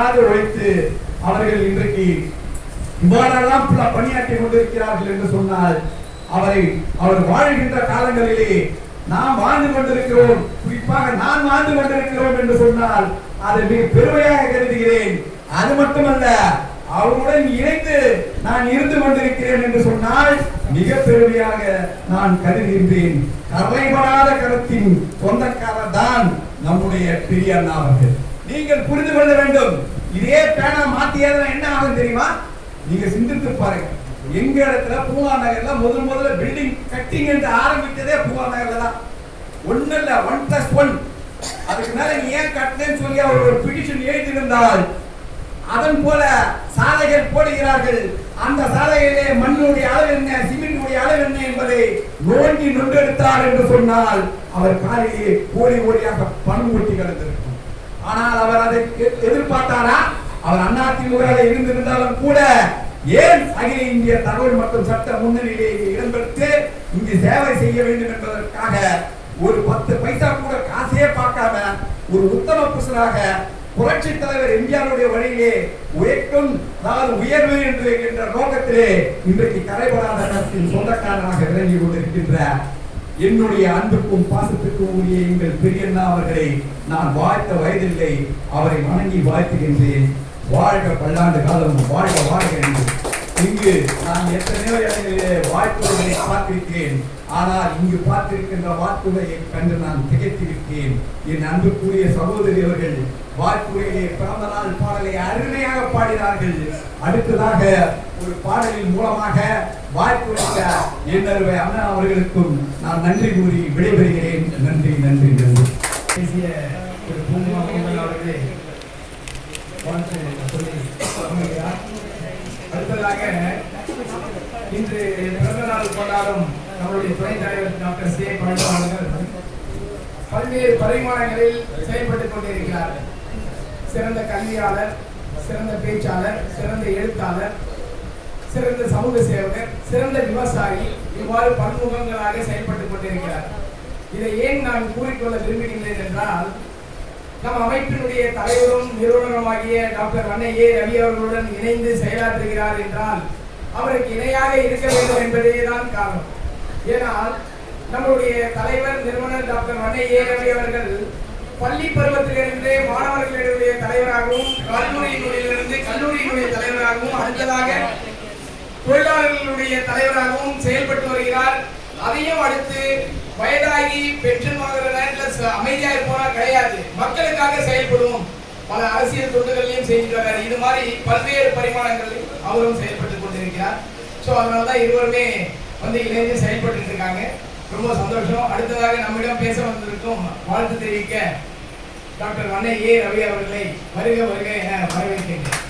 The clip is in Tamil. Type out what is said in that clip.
அது உழைத்து அவர்கள் இன்றைக்கு இவ்வாறெல்லாம் பல பணியாற்றி கொண்டிருக்கிறார்கள் என்று சொன்னால் அவரை அவர் வாழ்கின்ற காலங்களிலே நாம் வாழ்ந்து கொண்டிருக்கிறோம். குறிப்பாக நான் வாழ்ந்து கொண்டிருக்கிறோம் என்று சொன்னால் அதை மிக பெருமையாக கருதுகிறேன். அது மட்டுமல்ல அவருடன் இணைந்து நான் இருந்து கொண்டிருக்கிறேன் என்று சொன்னால் மிக பெருமையாக நான் கருதுகின்றேன். கரைபடாத கருத்தின் சொந்தக்காரர் தான் நம்முடைய பெரிய அண்ணா அவர்கள். நீங்கள் புரிந்து கொள்ள வேண்டும். இதே பேனா மாத்தியதுனா என்ன ஆகும் தெரியுமா? நீங்க சிந்தித்து பாருங்க. எங்க இடத்துல பூங்கா நகர்ல முதல் முதல்ல பில்டிங் கட்டிங் என்று ஆரம்பித்ததே பூங்கா நகர்ல தான். ஒண்ணு இல்ல ஒன் பிளஸ் ஒன் அதுக்கு மேல நீ ஏன் கட்டினேன்னு சொல்லி அவர் ஒரு பிடிஷன் எழுதியிருந்தால் அதன் போல சாலைகள் போடுகிறார்கள். அந்த சாலையிலே மண்ணுடைய அளவு என்ன சிமெண்டுடைய அளவு என்ன என்பதை நோண்டி நொண்டெடுத்தார் என்று சொன்னால் அவர் காலையிலே கோடி ஓடியாக பணம் ஊட்டி கிடந்திருக்கும் ஆனால் அவர் அதை எதிர்பார்த்தாரா? அவர் அதிமுக இருந்திருந்தாலும் கூட ஏன் அகில இந்திய தகவல் மற்றும் சட்ட முன்னணியிலே இடம்பெற்று இங்கு சேவை செய்ய வேண்டும் என்பதற்காக ஒரு பத்து பைசா கூட காசையே பார்க்காம ஒரு உத்தம புருஷனாக புரட்சி தலைவர் எம்ஜிஆருடைய வழியிலே உயர்க்கும் அதாவது உயர்வு என்று என்ற நோக்கத்திலே இன்றைக்கு கரைபடாத சொந்தக்காரனாக விளங்கி கொண்டிருக்கின்ற என்னுடைய அன்புக்கும் பாசத்துக்கும் உரிய எங்கள் பெரியண்ணா அவர்களை நான் வாழ்த்த வயதில்லை. அவரை வணங்கி வாழ்த்துகின்றேன். வாழ்க பல்லாண்டு காலம் வாழ்க வாழ்க என்று. இங்கு நான் எத்தனையோ இடங்களிலே வாழ்த்துவதை பார்த்திருக்கிறேன். ஆனால் இங்கு பார்த்திருக்கின்ற வாழ்த்துவையை கண்டு நான் திகைத்திருக்கிறேன் என் அன்புக்குரிய சகோதரி அவர்கள் வாழ்த்துறையிலே பிறந்த நாள் பாடலை அருமையாக பாடினார்கள். அடுத்ததாக ஒரு பாடலின் மூலமாக வாய்ப்பு என்னருவை அண்ணா அவர்களுக்கும் நான் நன்றி கூறி விடைபெறுகிறேன். நன்றி நன்றி நன்றி. பேசிய திரு பூமா பொங்கல் அவர்களே அடுத்ததாக இன்று பிறந்த நாள் கொண்டாடும் நம்முடைய துணைத் தலைவர் டாக்டர் சி பழனி அவர்கள் பல்வேறு பரிமாணங்களில் செயல்பட்டுக் கொண்டிருக்கிறார். சிறந்த கல்வியாளர் சிறந்த பேச்சாளர் சிறந்த எழுத்தாளர் சிறந்த சமூக சேவகர் சிறந்த விவசாயி இவ்வாறு பன்முகங்களாக செயல்பட்டுக் கொண்டிருக்கிறார். இதை ஏன் நான் கூறிக்கொள்ள விரும்புகின்றேன் என்றால் நம் அமைப்பினுடைய தலைவரும் நிறுவனருமாகிய டாக்டர் வண்ண ரவி அவர்களுடன் இணைந்து செயலாற்றுகிறார் என்றால் அவருக்கு இணையாக இருக்க வேண்டும் என்பதே தான் காரணம். ஏனால் நம்முடைய தலைவர் நிறுவனர் டாக்டர் வண்ண ஏ ரவி அவர்கள் பள்ளி பருவத்திலிருந்தே மாணவர்களுடைய தலைவராகவும் கல்லூரியினுடைய கல்லூரியினுடைய தலைவராகவும் அடுத்ததாக தொழிலாளர்களுடைய தலைவராகவும் செயல்பட்டு வருகிறார். அதையும் அடுத்து வயதாகி பென்ஷன் வாங்குற நேரத்துல அமைதியாக அமைதியா கிடையாது. மக்களுக்காக செயல்படுவோம். பல அரசியல் தொண்டுகளையும் செஞ்சுட்டு வர்றாரு இது மாதிரி பல்வேறு பரிமாணங்களில் அவரும் செயல்பட்டு கொண்டிருக்கிறார். ஸோ அதனால தான் இருவருமே வந்து இணைந்து செயல்பட்டு இருக்காங்க. ரொம்ப சந்தோஷம். அடுத்ததாக நம்மிடம் பேச வந்திருக்கும் வாழ்த்து தெரிவிக்க டாக்டர் வண்ண ஏ. ரவி அவர்களை வருக வருக என வரவேற்கின்றேன்.